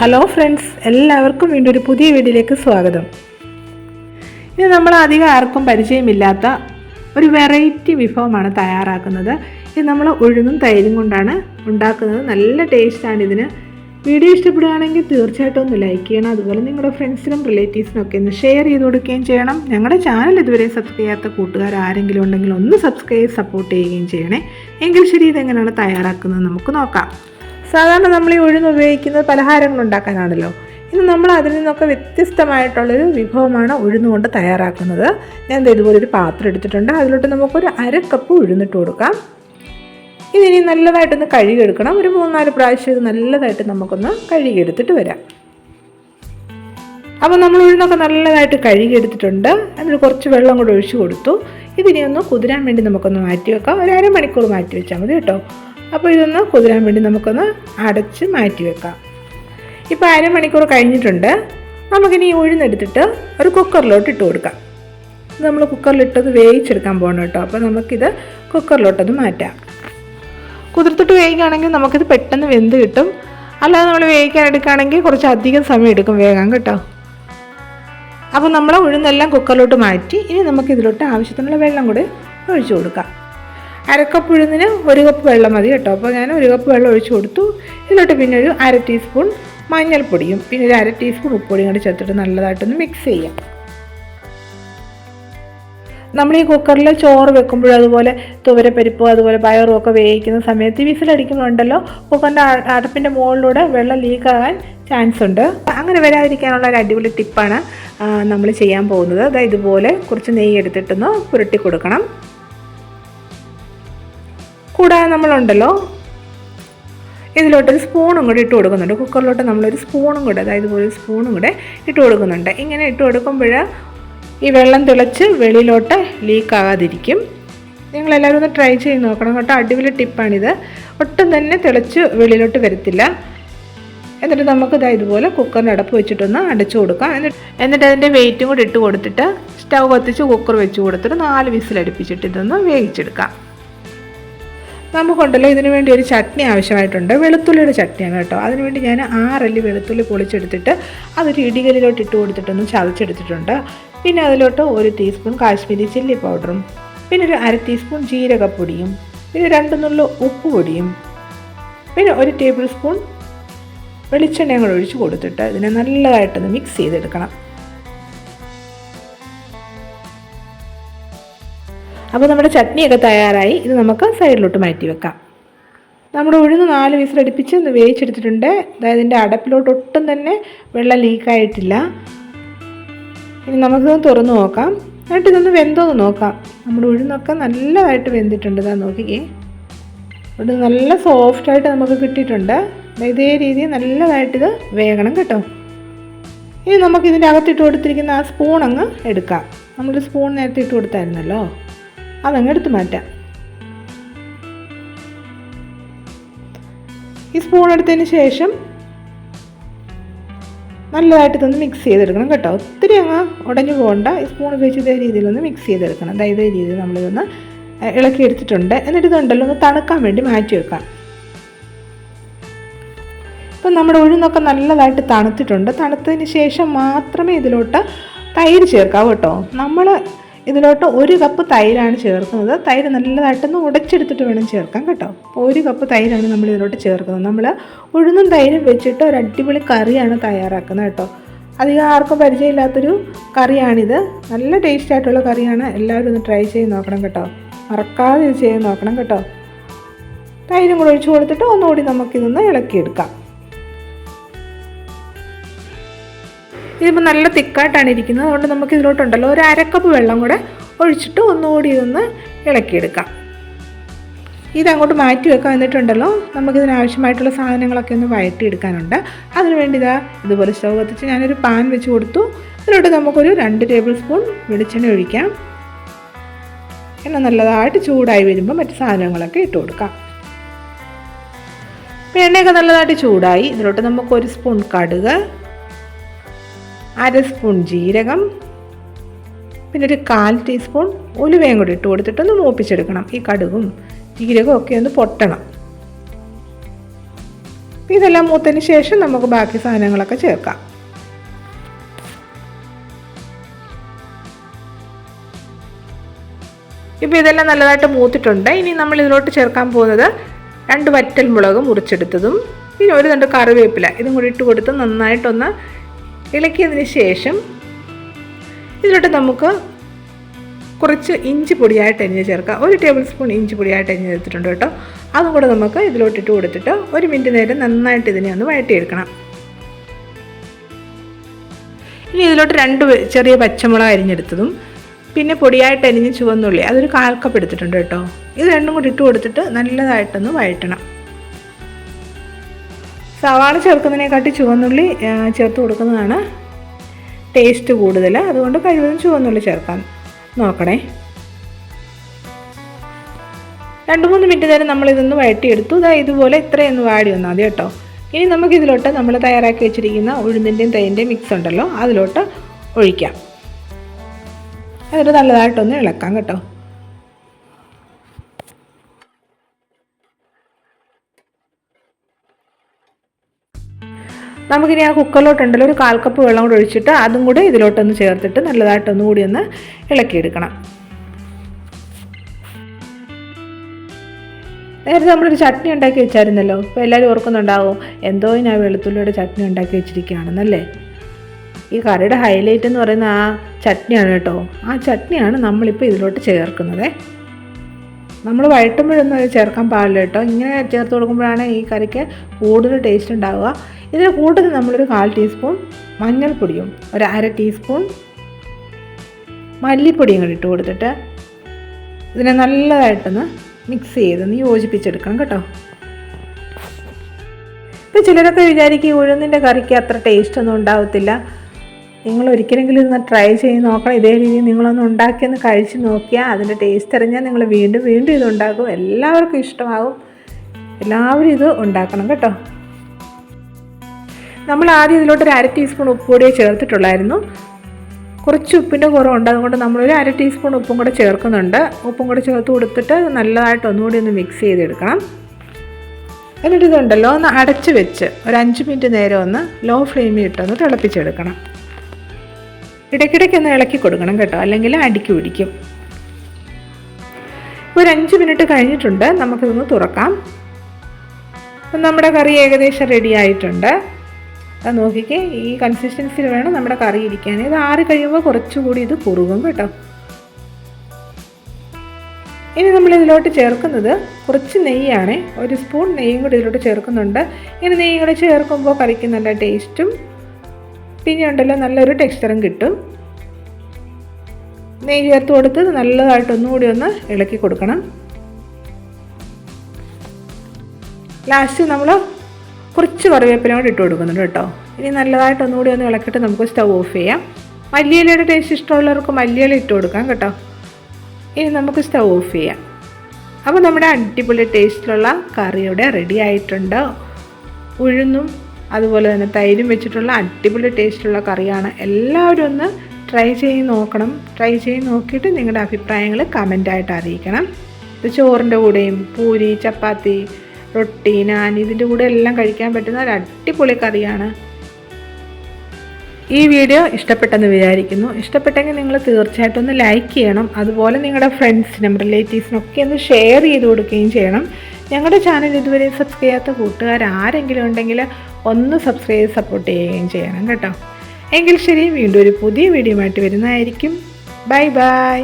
Hello friends എല്ലാവർക്കും വീണ്ടും ഒരു പുതിയ വീഡിയോയിലേക്ക് സ്വാഗതം. ഇത് നമ്മൾ അധികം ആർക്കും പരിചയമില്ലാത്ത ഒരു വെറൈറ്റി വിഭവമാണ് തയ്യാറാക്കുന്നത്. ഇത് നമ്മൾ ഉഴുന്നും തൈരും കൊണ്ടാണ് ഉണ്ടാക്കുന്നത്. നല്ല ടേസ്റ്റാണ് ഇതിന്. വീഡിയോ ഇഷ്ടപ്പെടുകയാണെങ്കിൽ തീർച്ചയായിട്ടും ഒന്ന് ലൈക്ക് ചെയ്യണം. അതുപോലെ നിങ്ങളുടെ ഫ്രണ്ട്സിനും റിലേറ്റീവ്സിനും ഒക്കെ ഒന്ന് ഷെയർ ചെയ്ത് കൊടുക്കുകയും ചെയ്യണം. ഞങ്ങളുടെ ചാനൽ ഇതുവരെ സബ്സ്ക്രൈബ് ചെയ്യാത്ത കൂട്ടുകാർ ആരെങ്കിലും ഉണ്ടെങ്കിൽ ഒന്ന് സബ്സ്ക്രൈബ് സപ്പോർട്ട് ചെയ്യുകയും ചെയ്യണേ. എങ്കിൽ ശരി ഇതെങ്ങനെയാണ് തയ്യാറാക്കുന്നത് നമുക്ക് നോക്കാം. സാധാരണ നമ്മൾ ഈ ഉഴുന്ന് ഉപയോഗിക്കുന്നത് പലഹാരങ്ങൾ ഉണ്ടാക്കാനാണല്ലോ. ഇന്ന് നമ്മൾ അതിൽ നിന്നൊക്കെ വ്യത്യസ്തമായിട്ടുള്ളൊരു വിഭവമാണ് ഉഴുന്നുകൊണ്ട് തയ്യാറാക്കുന്നത്. ഞാൻ ദേ ഇതുപോലൊരു പാത്രം എടുത്തിട്ടുണ്ട്. അതിലോട്ട് നമുക്കൊരു അര കപ്പ് ഉഴുന്നിട്ട് കൊടുക്കാം. ഇതിനി നല്ലതായിട്ടൊന്ന് കഴുകിയെടുക്കണം. ഒരു മൂന്നാൽ പ്രാവശ്യം ഇത് നല്ലതായിട്ട് നമുക്കൊന്ന് കഴുകിയെടുത്തിട്ട് വരാം. അപ്പോൾ നമ്മൾ ഉഴുന്നൊക്കെ നല്ലതായിട്ട് കഴുകിയെടുത്തിട്ടുണ്ട്. അതിൽ കുറച്ച് വെള്ളം കൂടെ ഒഴിച്ചു കൊടുത്തു. ഇതിനെ ഒന്ന് കുതിരാൻ വേണ്ടി നമുക്കൊന്ന് മാറ്റി വെക്കാം ഒരു അരമണിക്കൂർ മാറ്റി വെച്ചാൽ മതി കേട്ടോ. അപ്പോൾ ഇതൊന്ന് കുതിരാൻ വേണ്ടി നമുക്കൊന്ന് അടച്ച് മാറ്റി വെക്കാം. ഇപ്പോൾ അരമണിക്കൂർ കഴിഞ്ഞിട്ടുണ്ട്. നമുക്കിനി ഈ ഉഴുന്നെടുത്തിട്ട് ഒരു കുക്കറിലോട്ട് ഇട്ട് കൊടുക്കാം. ഇത് നമ്മൾ കുക്കറിലിട്ടത് വേവിച്ചെടുക്കാൻ പോകണം കേട്ടോ. അപ്പോൾ നമുക്കിത് കുക്കറിലോട്ടത് മാറ്റാം. കുതിർത്തിട്ട് വേവിക്കുകയാണെങ്കിൽ നമുക്കിത് പെട്ടെന്ന് വെന്ത് കിട്ടും. അല്ലാതെ നമ്മൾ വേവിക്കാൻ എടുക്കുകയാണെങ്കിൽ കുറച്ച് അധികം സമയം എടുക്കും വേഗം കേട്ടോ. അപ്പോൾ നമ്മൾ ഉഴുന്നെല്ലാം കുക്കറിലോട്ട് മാറ്റി ഇനി നമുക്ക് ഇതിലോട്ട് ആവശ്യത്തിനുള്ള വെള്ളം കൂടി ഒഴിച്ചു കൊടുക്കാം. അരക്കപ്പ് ഉഴുന്നിന് ഒരു കപ്പ് വെള്ളം മതി കേട്ടോ. അപ്പോൾ ഞാൻ ഒരു കപ്പ് വെള്ളം ഒഴിച്ചു കൊടുത്തു. ഇതിലോട്ട് പിന്നെ ഒരു അര ടീസ്പൂൺ മഞ്ഞൾപ്പൊടിയും പിന്നെ ഒരു അര ടീസ്പൂൺ ഉപ്പൊടിയും കൂടി ചേർത്തിട്ട് നല്ലതായിട്ടൊന്ന് മിക്സ് ചെയ്യാം. നമ്മൾ ഈ കുക്കറിൽ ചോറ് വെക്കുമ്പോഴും അതുപോലെ തുവരപ്പരിപ്പ് അതുപോലെ പയറും ഒക്കെ വേവിക്കുന്ന സമയത്ത് വിസിലടിക്കുന്നുണ്ടല്ലോ കുക്കറിന്റെ അടപ്പിന്റെ മുകളിലൂടെ വെള്ളം ലീക്കാകാൻ ചാൻസ് ഉണ്ട്. അങ്ങനെ വരാതിരിക്കാനുള്ള ഒരു അടിപൊളി ടിപ്പാണ് നമ്മൾ ചെയ്യാൻ പോകുന്നത്. അതായത് ഇതുപോലെ കുറച്ച് നെയ്യ് എടുത്തിട്ടൊന്ന് പുരട്ടി കൊടുക്കണം. കൂടാതെ നമ്മളുണ്ടല്ലോ. ഇതിലോട്ടൊരു സ്പൂണും കൂടി ഇട്ട് കൊടുക്കുന്നുണ്ട്. കുക്കറിലോട്ട് നമ്മളൊരു സ്പൂണും കൂടെ അതായത് ഒരു സ്പൂണും കൂടെ ഇട്ട് കൊടുക്കുന്നുണ്ട്. ഇങ്ങനെ ഇട്ട് കൊടുക്കുമ്പോൾ ഈ വെള്ളം തിളച്ച് വെളിയിലോട്ട് ലീക്കാകാതിരിക്കും നിങ്ങളെല്ലാവരും ഒന്ന് ട്രൈ ചെയ്ത് നോക്കണം കേട്ടോ. അടിപൊളി ടിപ്പാണിത് ഒട്ടും തന്നെ തിളച്ച് വെളിയിലോട്ട് വരത്തില്ല. എന്നിട്ട് നമുക്ക് ഇതാ ഇതുപോലെ കുക്കറിന്റെ അടപ്പ് വെച്ചിട്ടൊന്ന് അടച്ചു കൊടുക്കാം. എന്നിട്ട് എന്നിട്ട് അതിന്റെ വെയിറ്റും കൂടി ഇട്ട് കൊടുത്തിട്ട് സ്റ്റൗ കത്തിച്ച് കുക്കർ വെച്ച് കൊടുത്തിട്ട് നാല് വിസിലടുപ്പിച്ചിട്ട് ഇതൊന്ന് വേവിച്ചെടുക്കാം. നമുക്കുണ്ടല്ലോ ഇതിനു വേണ്ടി ഒരു ചട്നി ആവശ്യമായിട്ടുണ്ട്. വെളുത്തുള്ളിയുടെ ചട്നിയാണ് കേട്ടോ. അതിനുവേണ്ടി ഞാൻ ആറല്ലി വെളുത്തുള്ളി പൊളിച്ചെടുത്തിട്ട് അതൊരു ഇടികലിലോട്ട് ഇട്ട് കൊടുത്തിട്ടൊന്ന് ചതച്ചെടുത്തിട്ടുണ്ട്. പിന്നെ അതിലോട്ട് ഒരു ടീസ്പൂൺ കാശ്മീരി ചില്ലി പൗഡറും പിന്നെ ഒരു അര ടീസ്പൂൺ ജീരകപ്പൊടിയും പിന്നെ രണ്ട് നുള്ളു ഉപ്പ് പൊടിയും പിന്നെ ഒരു ടേബിൾ സ്പൂൺ വെളിച്ചെണ്ണയും കൂടെ ഒഴിച്ച് കൊടുത്തിട്ട് ഇതിനെ നല്ലതായിട്ടൊന്ന് മിക്സ് ചെയ്തെടുക്കണം. അപ്പോൾ നമ്മുടെ ചട്നിയൊക്കെ തയ്യാറായി. ഇത് നമുക്ക് സൈഡിലോട്ട് മാറ്റി വെക്കാം. നമ്മുടെ ഉഴുന്ന് നാല് വിസിലടുപ്പിച്ച് ഒന്ന് വേവിച്ചെടുത്തിട്ടുണ്ട്. അതായത് ഇതിന്റെ അടപ്പിലോട്ട് ഒട്ടും തന്നെ വെള്ളം ലീക്കായിട്ടില്ല ഇനി നമുക്കിത് തുറന്നു നോക്കാം. എന്നിട്ട് ഇതൊന്ന് വെന്തോന്ന് നോക്കാം. നമ്മുടെ ഉഴുന്നൊക്കെ നല്ലതായിട്ട് വെന്തിട്ടുണ്ട്. ഇതാ നോക്കിക്കേ. ഇത് നല്ല സോഫ്റ്റായിട്ട് നമുക്ക് കിട്ടിയിട്ടുണ്ട്. ഇതേ രീതിയിൽ നല്ലതായിട്ടിത് വേകണം കേട്ടോ. ഇനി നമുക്കിതിന്റെ അകത്തിട്ട് കൊടുത്തിരിക്കുന്ന ആ സ്പൂൺ അങ്ങ് എടുക്കാം. നമ്മൾ സ്പൂൺ നേരത്തെ ഇട്ട് കൊടുത്തായിരുന്നല്ലോ. അതങ്ങ് എടുത്ത് മാറ്റാം. ഈ സ്പൂൺ എടുത്തതിന് ശേഷം നല്ലതായിട്ട് ഇതൊന്ന് മിക്സ് ചെയ്തെടുക്കണം കേട്ടോ. ഒത്തിരി അങ്ങ് ഉടഞ്ഞു പോകണ്ട. ഈ സ്പൂൺ ഉപയോഗിച്ച് ഇതേ രീതിയിലൊന്ന് മിക്സ് ചെയ്തെടുക്കണം. അതായത് ഇതേ രീതിയിൽ നമ്മളിതൊന്ന് ഇളക്കി എടുത്തിട്ടുണ്ട്. എന്നിട്ട് ഇതുണ്ടല്ലോ ഒന്ന് തണുക്കാൻ വേണ്ടി മാറ്റി വെക്കാം. ഇപ്പം നമ്മുടെ ഉഴുന്നൊക്കെ നല്ലതായിട്ട് തണുത്തിട്ടുണ്ട്. തണുത്തതിന് ശേഷം മാത്രമേ ഇതിലോട്ട് തൈര് ചേർക്കാവൂ കേട്ടോ. നമ്മൾ ഇതിലോട്ട് ഒരു കപ്പ് തൈരാണ് ചേർക്കുന്നത്. തൈര് നല്ലതായിട്ടൊന്ന് ഉടച്ചെടുത്തിട്ട് വേണം ചേർക്കാൻ കേട്ടോ. ഒരു കപ്പ് തൈരാണ് നമ്മൾ ഇതിലോട്ട് ചേർക്കുന്നത്. നമ്മൾ ഉഴുന്നും തൈരും വെച്ചിട്ട് ഒരു അടിപൊളി കറിയാണ് തയ്യാറാക്കുന്നത് കേട്ടോ. അധികം ആർക്കും പരിചയമില്ലാത്തൊരു കറിയാണിത്. നല്ല ടേസ്റ്റ് ആയിട്ടുള്ള കറിയാണ്. എല്ലാവരും ഒന്ന് ട്രൈ ചെയ്ത് നോക്കണം കേട്ടോ. മറക്കാതെ ഇത് ചെയ്ത് നോക്കണം കേട്ടോ. തൈരും കൂടെ ഒഴിച്ചു കൊടുത്തിട്ട് ഒന്നുകൂടി നമുക്കിതൊന്ന് ഇളക്കിയെടുക്കാം. ഇതിപ്പോൾ നല്ല തിക്കായിട്ടാണ് ഇരിക്കുന്നത്. അതുകൊണ്ട് നമുക്ക് ഇതിലോട്ടുണ്ടല്ലോ. ഒരു അരക്കപ്പ് വെള്ളം കൂടെ ഒഴിച്ചിട്ട് ഒന്നുകൂടി ഇതൊന്ന് ഇളക്കിയെടുക്കാം. ഇതങ്ങോട്ട് മാറ്റി വെക്കാൻ വന്നിട്ടുണ്ടല്ലോ നമുക്കിതിനാവശ്യമായിട്ടുള്ള സാധനങ്ങളൊക്കെ ഒന്ന് വഴറ്റിയെടുക്കാനുണ്ട്. അതിന് വേണ്ടി ഇതാ ഇതുപോലെ സ്റ്റൗ കത്തിച്ച് ഞാനൊരു പാൻ വെച്ച് കൊടുത്തു. അതിലോട്ട് നമുക്കൊരു രണ്ട് ടേബിൾ സ്പൂൺ വെളിച്ചെണ്ണ ഒഴിക്കാം. എണ്ണ നല്ലതായിട്ട് ചൂടായി വരുമ്പോൾ മറ്റ് സാധനങ്ങളൊക്കെ ഇട്ട് കൊടുക്കാം. എണ്ണയൊക്കെ നല്ലതായിട്ട് ചൂടായി. ഇതിലോട്ട് നമുക്ക് ഒരു സ്പൂൺ കടുക് അര സ്പൂൺ ജീരകം പിന്നെ ഒരു കാൽ ടീസ്പൂൺ ഉലുവയും കൂടി ഇട്ട് കൊടുത്തിട്ടൊന്ന് മൂപ്പിച്ചെടുക്കണം. ഈ കടുകും ജീരകവും ഒക്കെ ഒന്ന് പൊട്ടണം. ഇതെല്ലാം മൂത്തതിന് ശേഷം നമുക്ക് ബാക്കി സാധനങ്ങളൊക്കെ ചേർക്കാം. ഇപ്പോൾ ഇതെല്ലാം നല്ലതായിട്ട് മൂത്തിട്ടുണ്ട്. ഇനി നമ്മൾ ഇതിലോട്ട് ചേർക്കാൻ പോകുന്നത് രണ്ട് വറ്റൽ മുളക് മുറിച്ചെടുത്തതും പിന്നെ ഒരു രണ്ട് കറിവേപ്പില ഇതും കൂടി ഇട്ട് കൊടുത്ത് നന്നായിട്ടൊന്ന് ഇളക്കിയതിന് ശേഷം ഇതിലോട്ട് നമുക്ക് കുറച്ച് ഇഞ്ചി പൊടിയായിട്ട് അരിഞ്ഞ് ചേർക്കാം. ഒരു ടേബിൾ സ്പൂൺ ഇഞ്ചി പൊടിയായിട്ട് അരിഞ്ഞ് ചേർത്തിട്ടുണ്ട് കേട്ടോ. അതും കൂടെ നമുക്ക് ഇതിലോട്ട് ഇട്ട് കൊടുത്തിട്ട് ഒരു മിനിറ്റ് നേരം നന്നായിട്ട് ഇതിനെ ഒന്ന് വഴറ്റിയെടുക്കണം. ഇനി ഇതിലോട്ട് രണ്ട് ചെറിയ പച്ചമുളക് അരിഞ്ഞെടുത്തതും പിന്നെ പൊടിയായിട്ട് അരിഞ്ഞ് ചുവന്നുള്ളി അതൊരു കാൽ കപ്പ് എടുത്തിട്ടുണ്ട് കേട്ടോ. ഇത് രണ്ടും കൂടി ഇട്ട് കൊടുത്തിട്ട് നല്ലതായിട്ടൊന്ന് വഴറ്റണം. സവാള ചേർക്കുന്നതിനെക്കാട്ടി ചുവന്നുള്ളി ചേർത്ത് കൊടുക്കുന്നതാണ് ടേസ്റ്റ് കൂടുതൽ. അതുകൊണ്ട് കഴിവതും ചുവന്നുള്ളി ചേർക്കാൻ നോക്കണേ. രണ്ട് മൂന്ന് മിനിറ്റ് നേരം നമ്മൾ ഇതൊന്ന് വഴറ്റിയെടുത്തു. ഇതാ ഇതുപോലെ ഇത്രയൊന്ന് വാടി വന്നാൽ മതി കേട്ടോ. ഇനി നമുക്കിതിലോട്ട് നമ്മൾ തയ്യാറാക്കി വെച്ചിരിക്കുന്ന ഉഴുന്നിന്റെയും തൈന്റെയും മിക്സ് ഉണ്ടല്ലോ അതിലോട്ട് ഒഴിക്കാം. എന്നിട്ട് നല്ലതായിട്ടൊന്ന് ഇളക്കാം കേട്ടോ. നമുക്കിനി ആ കുക്കറിലോട്ടുണ്ടല്ലോ ഒരു കാൽ കപ്പ് വെള്ളം കൂടി ഒഴിച്ചിട്ട് അതും കൂടി ഇതിലോട്ടൊന്ന് ചേർത്തിട്ട് നല്ലതായിട്ടൊന്നും കൂടി ഒന്ന് ഇളക്കിയെടുക്കണം. നേരത്തെ നമ്മളൊരു ചട്നി ഉണ്ടാക്കി വെച്ചായിരുന്നല്ലോ ഇപ്പോൾ എല്ലാവരും ഓർക്കുന്നുണ്ടാവും എന്തോ ഞാൻ വെളുത്തുള്ളിയുടെ ചട്നി ഉണ്ടാക്കി വെച്ചിരിക്കുകയാണെന്നല്ലേ? ഈ കറിയുടെ ഹൈലൈറ്റ് എന്ന് പറയുന്ന ആ ചട്നിയാണ് കേട്ടോ. ആ ചട്നിയാണ് നമ്മളിപ്പോൾ ഇതിലോട്ട് ചേർക്കുന്നത്. നമ്മൾ വഴട്ടുമ്പോഴൊന്നും അത് ചേർക്കാൻ പാടില്ല കേട്ടോ. ഇങ്ങനെ ചേർത്ത് കൊടുക്കുമ്പോഴാണ് ഈ കറിക്ക് കൂടുതൽ ടേസ്റ്റ് ഉണ്ടാവുക. ഇതിന് കൂടുതൽ നമ്മളൊരു കാൽ ടീസ്പൂൺ മഞ്ഞൾപ്പൊടിയും ഒരു അര ടീസ്പൂൺ മല്ലിപ്പൊടിയും കൂടി ഇട്ട് കൊടുത്തിട്ട് ഇതിനെ നല്ലതായിട്ടൊന്ന് മിക്സ് ചെയ്തൊന്ന് യോജിപ്പിച്ചെടുക്കണം കേട്ടോ. ഇപ്പം ചിലരൊക്കെ വിചാരിക്കും ഉഴുന്നിന്റെ കറിക്ക് അത്ര ടേസ്റ്റ് ഒന്നും ഉണ്ടാവത്തില്ല. നിങ്ങൾ ഒരിക്കലെങ്കിലും ഇതൊന്ന് ട്രൈ ചെയ്ത് നോക്കണം. ഇതേ രീതിയിൽ നിങ്ങളൊന്ന് ഉണ്ടാക്കിയൊന്ന് കഴിച്ച് നോക്കിയാൽ അതിന്റെ ടേസ്റ്റ് അറിഞ്ഞാൽ നിങ്ങൾ വീണ്ടും വീണ്ടും ഇത് ഉണ്ടാക്കും. എല്ലാവർക്കും ഇഷ്ടമാകും എല്ലാവരും ഇത് ഉണ്ടാക്കണം കേട്ടോ. നമ്മൾ ആദ്യം ഇതിലോട്ട് ഒരു അര ടീസ്പൂൺ ഉപ്പ് കൂടിയേ ചേർത്തിട്ടുള്ളായിരുന്നു. കുറച്ച് ഉപ്പിന്റെ കുറവുണ്ട്. അതുകൊണ്ട് നമ്മളൊരു അര ടീസ്പൂൺ ഉപ്പും കൂടെ ചേർക്കുന്നുണ്ട്. ഉപ്പും കൂടെ ചേർത്ത് കൊടുത്തിട്ട് നല്ലതായിട്ട് ഒന്നുകൂടി ഒന്ന് മിക്സ് ചെയ്തെടുക്കണം. എന്നിട്ട് ഇതുണ്ടല്ലോ ഒന്ന് അടച്ച് വെച്ച് ഒരു അഞ്ച് മിനിറ്റ് നേരം ഒന്ന് ലോ ഫ്ലെയിമിൽ ഇട്ടൊന്ന് തിളപ്പിച്ചെടുക്കണം. ഇടയ്ക്കിടയ്ക്ക് ഒന്ന് ഇളക്കി കൊടുക്കണം കേട്ടോ. അല്ലെങ്കിൽ അടിക്ക് പിടിക്കും. ഒരു അഞ്ച് മിനിറ്റ് കഴിഞ്ഞിട്ടുണ്ട്. നമുക്കിതൊന്ന് തുറക്കാം. നമ്മുടെ കറി ഏകദേശം റെഡി ആയിട്ടുണ്ട്. അത് നോക്കിക്കേ ഈ കൺസിസ്റ്റൻസിയിൽ വേണം നമ്മുടെ കറി ഇരിക്കാൻ ഇത് ആറി കഴിയുമ്പോൾ കുറച്ചുകൂടി ഇത് കുറുകും കേട്ടോ. ഇനി നമ്മൾ ഇതിലോട്ട് ചേർക്കുന്നത് കുറച്ച് നെയ്യാണ്. ഒരു സ്പൂൺ നെയ്യും കൂടി ഇതിലോട്ട് ചേർക്കുന്നുണ്ട്. ഇനി നെയ്യ് കൂടി ചേർക്കുമ്പോൾ കറിക്ക് നല്ല ടേസ്റ്റും പിന്നെ ഉണ്ടല്ലോ നല്ലൊരു ടെക്സ്ചറും കിട്ടും. നെയ്യ് ചേർത്ത് കൊടുത്ത് നല്ലതായിട്ട് ഒന്നുകൂടി ഒന്ന് ഇളക്കി കൊടുക്കണം. ലാസ്റ്റ് നമ്മൾ കുറച്ച് കറിവേപ്പില കൂടി ഇട്ട് കൊടുക്കുന്നുണ്ട് കേട്ടോ. ഇനി നല്ലതായിട്ട് ഒന്നുകൂടി ഒന്ന് ഇളക്കിയിട്ട് നമുക്ക് സ്റ്റവ് ഓഫ് ചെയ്യാം. മല്ലിയിലയുടെ ടേസ്റ്റ് ഇഷ്ടമുള്ളവർക്ക് മല്ലിയില ഇട്ട് കൊടുക്കാം കേട്ടോ. ഇനി നമുക്ക് സ്റ്റവ് ഓഫ് ചെയ്യാം. അപ്പോൾ നമ്മുടെ അടിപൊളി ടേസ്റ്റിലുള്ള കറി ഇവിടെ റെഡി ആയിട്ടുണ്ട്. ഉഴുന്നും അതുപോലെ തന്നെ തൈരും വെച്ചിട്ടുള്ള അടിപൊളി ടേസ്റ്റുള്ള കറിയാണ്. എല്ലാവരും ഒന്ന് ട്രൈ ചെയ്ത് നോക്കണം. ട്രൈ ചെയ്ത് നോക്കിയിട്ട് നിങ്ങളുടെ അഭിപ്രായങ്ങൾ കമന്റായിട്ട് അറിയിക്കണം. ഇത് ചോറിന്റെ കൂടെയും പൂരി ചപ്പാത്തി റൊട്ടി നാൻ ഇതിന്റെ കൂടെ എല്ലാം കഴിക്കാൻ പറ്റുന്ന ഒരു അടിപൊളി കറിയാണ്. ഈ വീഡിയോ ഇഷ്ടപ്പെട്ടെന്ന് വിചാരിക്കുന്നു. ഇഷ്ടപ്പെട്ടെങ്കിൽ നിങ്ങൾ തീർച്ചയായിട്ടും ഒന്ന് ലൈക്ക് ചെയ്യണം. അതുപോലെ നിങ്ങളുടെ ഫ്രണ്ട്സിനും റിലേറ്റീവ്സിനും ഒക്കെ ഒന്ന് ഷെയർ ചെയ്ത് കൊടുക്കുകയും ചെയ്യണം. ഞങ്ങളുടെ ചാനൽ ഇതുവരെ സബ്സ്ക്രൈബ് ചെയ്യാത്ത കൂട്ടുകാർ ആരെങ്കിലും ഉണ്ടെങ്കിൽ ഒന്ന് സബ്സ്ക്രൈബ് ചെയ്ത് സപ്പോർട്ട് ചെയ്യുകയും ചെയ്യണം കേട്ടോ. എങ്കിൽ ശരി വീണ്ടും ഒരു പുതിയ വീഡിയോ ആയിട്ട് വരുന്നതായിരിക്കും. Bye bye